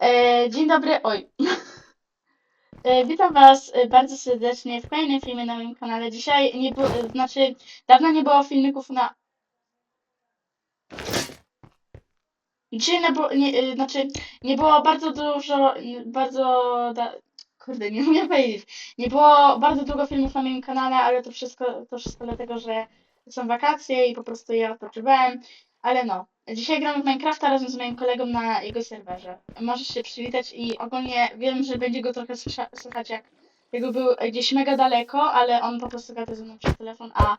E, dzień dobry, oj. E, witam Was e, bardzo serdecznie w kolejnym filmie na moim kanale. Dzisiaj nie było, znaczy dawno nie było filmików na... Dzisiaj nie było, nie, znaczy nie było bardzo dużo, bardzo, da, kurde, nie umiem powiedzieć. Nie było bardzo długo filmów na moim kanale, ale to wszystko, to wszystko dlatego, że są wakacje i po prostu ja odpoczywałem. Ale no, dzisiaj gramy w Minecrafta razem z moim kolegą na jego serwerze. Możesz się przywitać i ogólnie wiem, że będzie go trochę słychać jak jego był gdzieś mega daleko, ale on po prostu gada ze mną przez telefon, a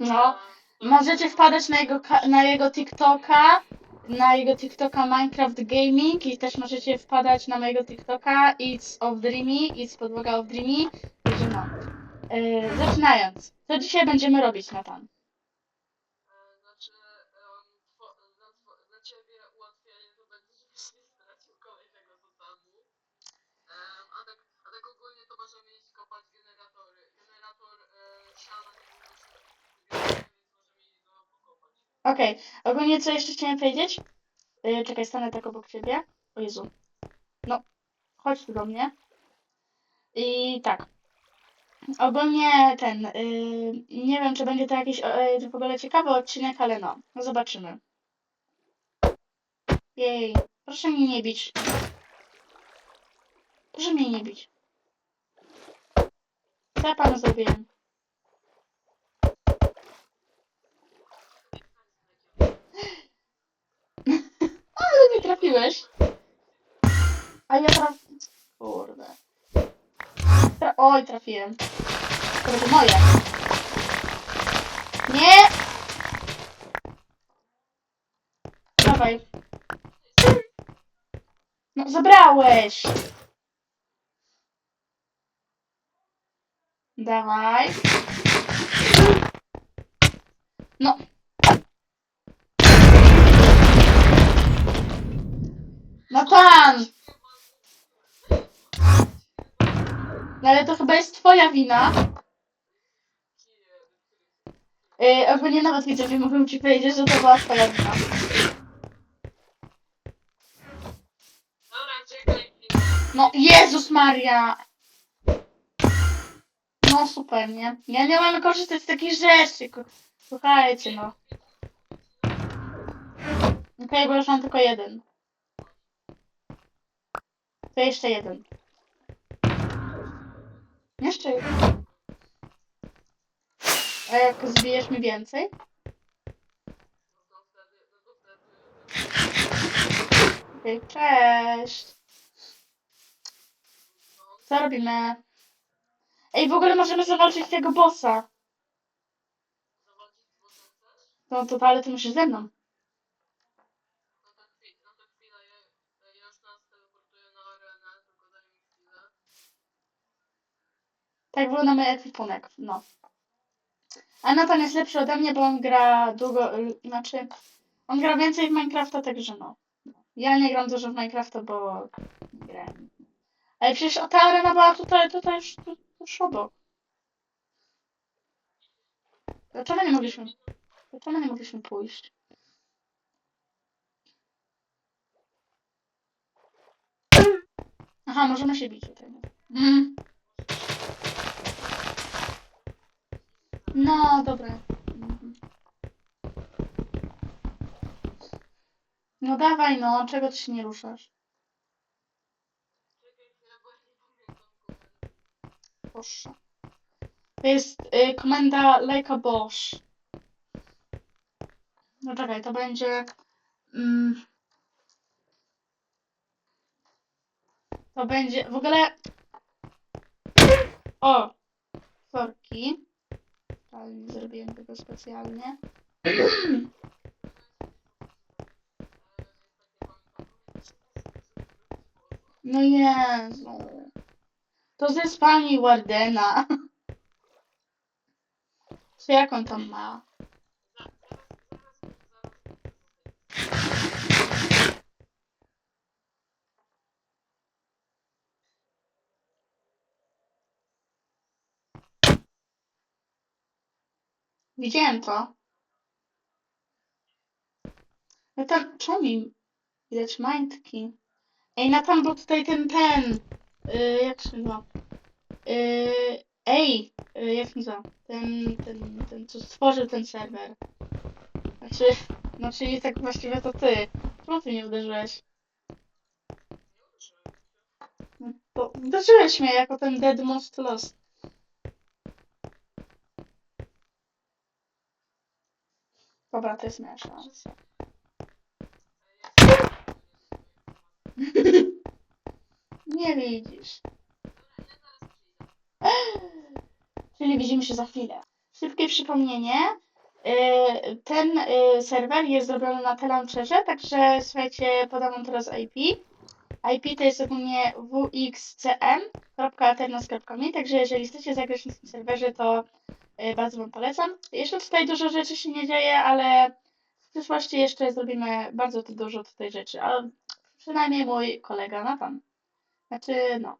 no, możecie wpadać na jego, na jego TikToka, na jego TikToka Minecraft Gaming i też możecie wpadać na mojego TikToka It's of Dreamy, It's podłoga of Dreamy. Także no. E, zaczynając, co dzisiaj będziemy robić, Natan? Znaczy, dla, to stracił kolejnego. Em, a, tak, ogólnie to generatory. Generator e, siana nie był dosyć więc możemy iść go Okej, ogólnie co jeszcze chciałem powiedzieć? Yy, czekaj, stanę tak obok ciebie. O Jezu. No, chodź tu do mnie. I tak. Ogólnie ten, yy, nie wiem, czy będzie to jakiś yy, w ogóle ciekawy odcinek, ale no, no zobaczymy. Jej, proszę mnie nie bić. Proszę mnie nie bić. Co ja panu zrobiłem? Ale nie trafiłeś. A ja traf... Kurde. Tra... Oj, trafiłem. Będzie moje. Nie! Dawaj. No, zabrałeś! Dawaj. No. No! No ale to chyba jest twoja wina. Yy, ogólnie nawet widzowie mogą ci powiedzieć, że to była twoja wina. No Jezus Maria! No super, nie? Ja nie mam korzystać z takich rzeczy. Słuchajcie, no. Okej, bo już mam tylko jeden. To jeszcze jeden. Jeszcze jeden. A jak zbijesz mi więcej? To to. Okej, cześć. Co robimy? Ej, w ogóle możemy zawalczyć tego bossa. No to, ale ty musisz ze mną. Tak wygląda mój ekwipunek, no. A Nathan jest lepszy ode mnie, bo on gra długo, y, znaczy, on gra więcej w Minecrafta, także no. Ja nie gram dużo w Minecrafta, bo nie grałem. Ale przecież ta arena była tutaj, tutaj już, już obok. Dlaczego nie mogliśmy, dlaczego nie mogliśmy pójść? Aha, możemy się bić tutaj. Mm. No, dobra. Mhm. No dawaj, no, czego ty się nie ruszasz? Proszę. To jest y, komenda like a. No czekaj, to będzie... Mm, to będzie... W ogóle... O! Sorki. Ale nie zrobiłem tego specjalnie. No Jezu. To ze spalni Wardena. Co jak on tam ma? Widziałem to. No tam, czemu mi widać majtki? Ej, na tam był tutaj ten, ten, yy, jak się nazywa? Yy, ej, yy, jak się nazywa? Ten, ten, ten, co stworzył ten serwer. Znaczy, no czyli tak właściwie to ty. Czemu ty nie uderzyłeś? No, uderzyłeś mnie jako ten Dead Most Lost. Dobra, to jest szansa. Nie widzisz. Czyli widzimy się za chwilę. Szybkie przypomnienie. Yy, Ten yy, serwer jest zrobiony na Telamcherze, także słuchajcie, podam wam teraz IP. IP to jest ogólnie wxcm.aternos.me, także jeżeli chcecie zagrać na tym serwerze, to bardzo wam polecam. Jeszcze tutaj dużo rzeczy się nie dzieje, ale w przyszłości jeszcze zrobimy bardzo dużo tutaj rzeczy, a przynajmniej mój kolega Nathan. Znaczy, no.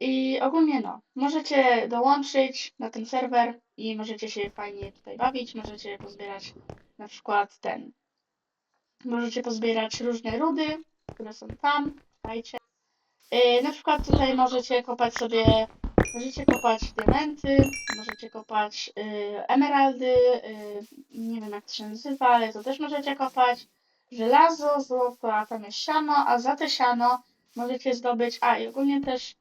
I ogólnie no, możecie dołączyć na ten serwer i możecie się fajnie tutaj bawić, możecie pozbierać na przykład ten, możecie pozbierać różne rudy, które są tam, dajcie. Yy, na przykład tutaj możecie kopać sobie, możecie kopać diamenty, możecie kopać yy, emeraldy, yy, nie wiem jak to się nazywa, ale to też możecie kopać. Żelazo, złoto, a tam jest siano, a za te siano możecie zdobyć, a i ogólnie też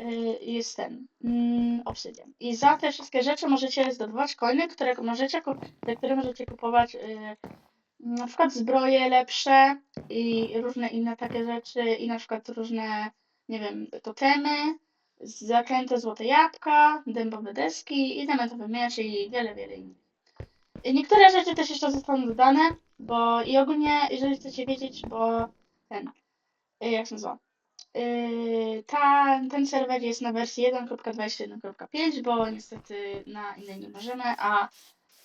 y, jest ten mm, obsydian. I za te wszystkie rzeczy możecie zdobywać coiny, które możecie, za które możecie kupować y, na przykład zbroje lepsze i różne inne takie rzeczy i na przykład różne, nie wiem, totemy, zaklęte złote jabłka, dębowe deski i diamentowe miecze i wiele, wiele innych. Niektóre rzeczy też jeszcze zostaną dodane, bo i ogólnie, jeżeli chcecie wiedzieć, bo ten, y, jak się nazywa, Yy, ta, ten serwer jest na wersji 1.21.5, bo niestety na innej nie możemy, a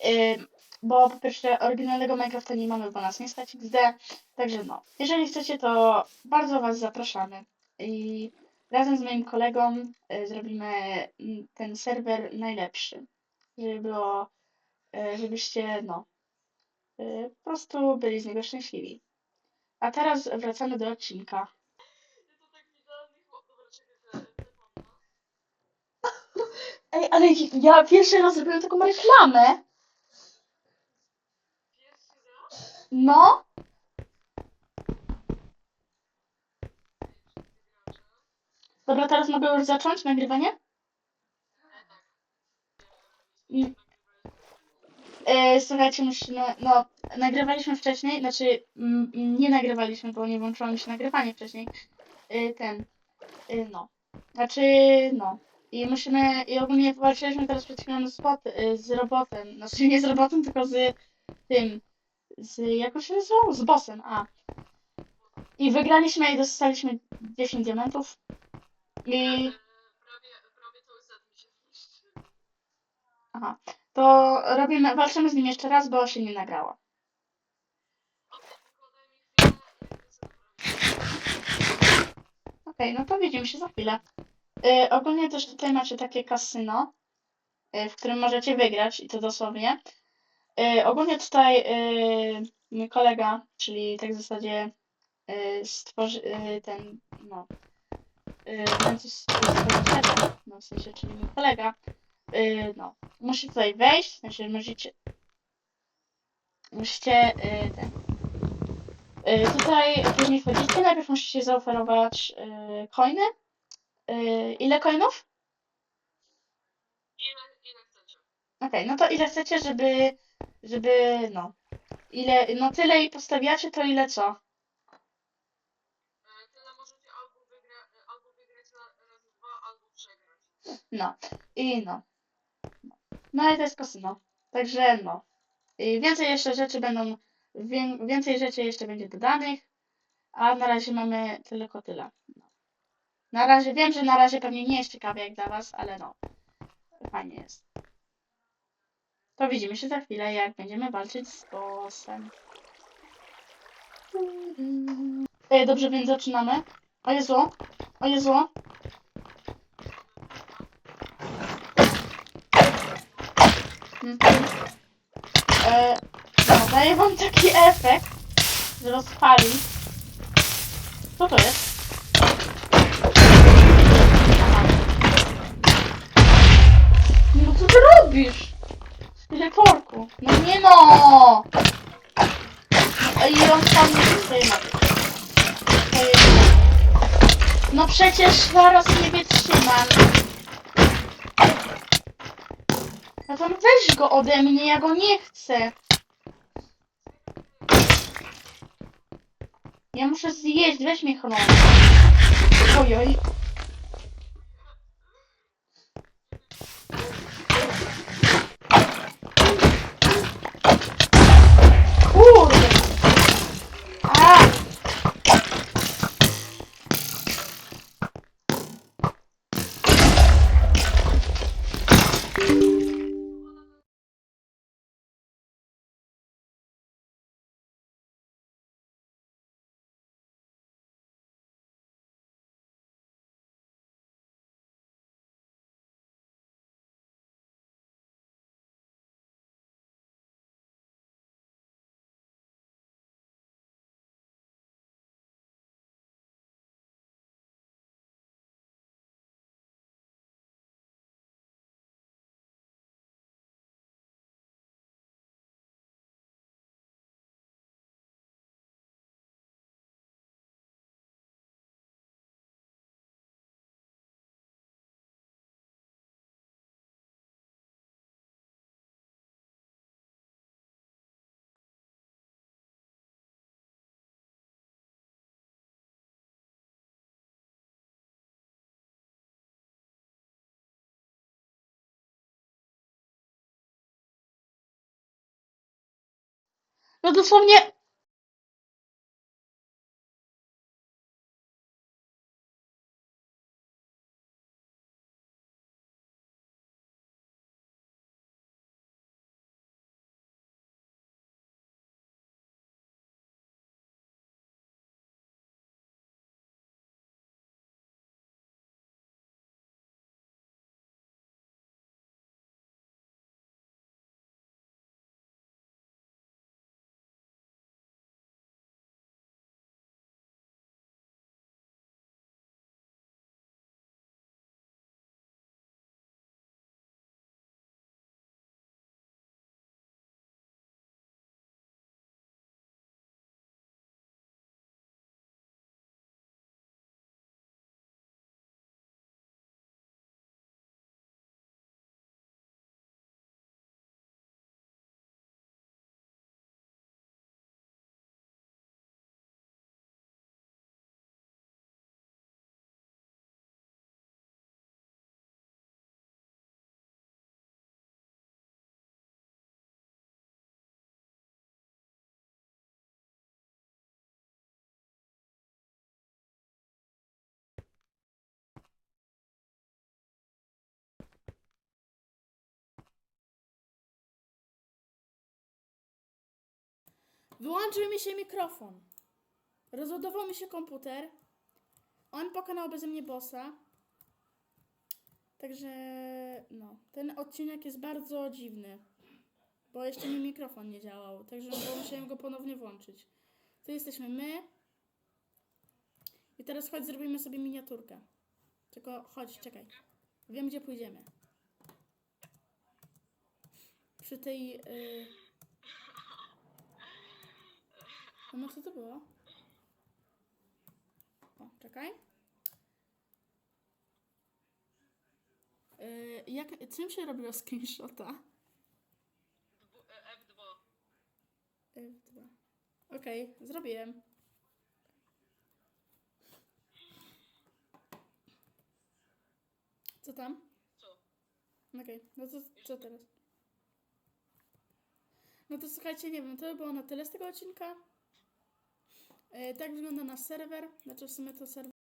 yy, bo po pierwsze oryginalnego Minecrafta nie mamy, bo nas nie stać XD, także no, jeżeli chcecie, to bardzo Was zapraszamy. I razem z moim kolegą yy, zrobimy ten serwer najlepszy, żeby było, yy, żebyście no, yy, po prostu byli z niego szczęśliwi. A teraz wracamy do odcinka. Ej, ale ja pierwszy raz zrobiłem taką reklamę. Pierwszy raz? No. Dobra, teraz mogę już zacząć nagrywanie? E. Mm. Słuchajcie, musimy, no, nagrywaliśmy wcześniej, znaczy mm, nie nagrywaliśmy, bo nie włączyło mi się nagrywanie wcześniej. E, ten, e, no. Znaczy, no. I musimy, i ogólnie walczyliśmy teraz przed chwilą z, bot, e, z robotem, znaczy nie z robotem, tylko z tym, z, jak się nazywał? Z bossem, a. I wygraliśmy i dostaliśmy 10 diamentów. I... E. Aha. To robimy, walczymy z nim jeszcze raz, bo się nie nagrało. Okej, naprawić. Okej, no to widzimy się za chwilę. Y, ogólnie też tutaj macie takie kasyno, y, w którym możecie wygrać i to dosłownie. Y, ogólnie tutaj y, mój kolega, czyli tak w zasadzie y, stworzy y, ten, no, y, ten co stworzycielem, no w sensie, czyli mój kolega, y, no, musi tutaj wejść, znaczy możecie, musicie y, ten, y, tutaj później wchodzicie, najpierw musicie zaoferować y, coiny, y, ile coinów? Ile, ile chcecie? Okej, no to ile chcecie, żeby, żeby, no, ile, no tyle i postawiacie, to ile co? No, i no. No i to jest kasyno. Także no. I więcej jeszcze rzeczy będą, wię, więcej rzeczy jeszcze będzie dodanych, a na razie mamy tylko tyle. No. Na razie, wiem, że na razie pewnie nie jest ciekawie jak dla was, ale no, fajnie jest. To widzimy się za chwilę, jak będziemy walczyć z bossem. E, Dobrze, więc zaczynamy. O Jezu, o Jezu. Mhm. Daję wam taki efekt, że rozpali. Co to jest? No co ty robisz? Teleporku. No nie no! I on tam nie jest... No przecież zaraz nie wytrzymam. To weź go ode mnie, ja go nie chcę. Ja muszę zjeść, weź mnie chroni. Ojoj. No dosłownie... Wyłączył mi się mikrofon. Rozładował mi się komputer. On pokonał beze mnie bossa. Także no, ten odcinek jest bardzo dziwny. Bo jeszcze mi mikrofon nie działał, także musiałem go ponownie włączyć. Tu jesteśmy my. I teraz chodź, zrobimy sobie miniaturkę. Tylko chodź, czekaj. Wiem, gdzie pójdziemy. Przy tej... Yy... No co to było? O, czekaj. Yy, jak, czym się robiło screenshota? Dwu- e, F2. F2. Okej, zrobiłem. Co tam? Co? Okej, no to co teraz? No to słuchajcie, nie wiem, to by było na tyle z tego odcinka. E, tak wygląda nasz serwer. Znaczy w sumie to serwer.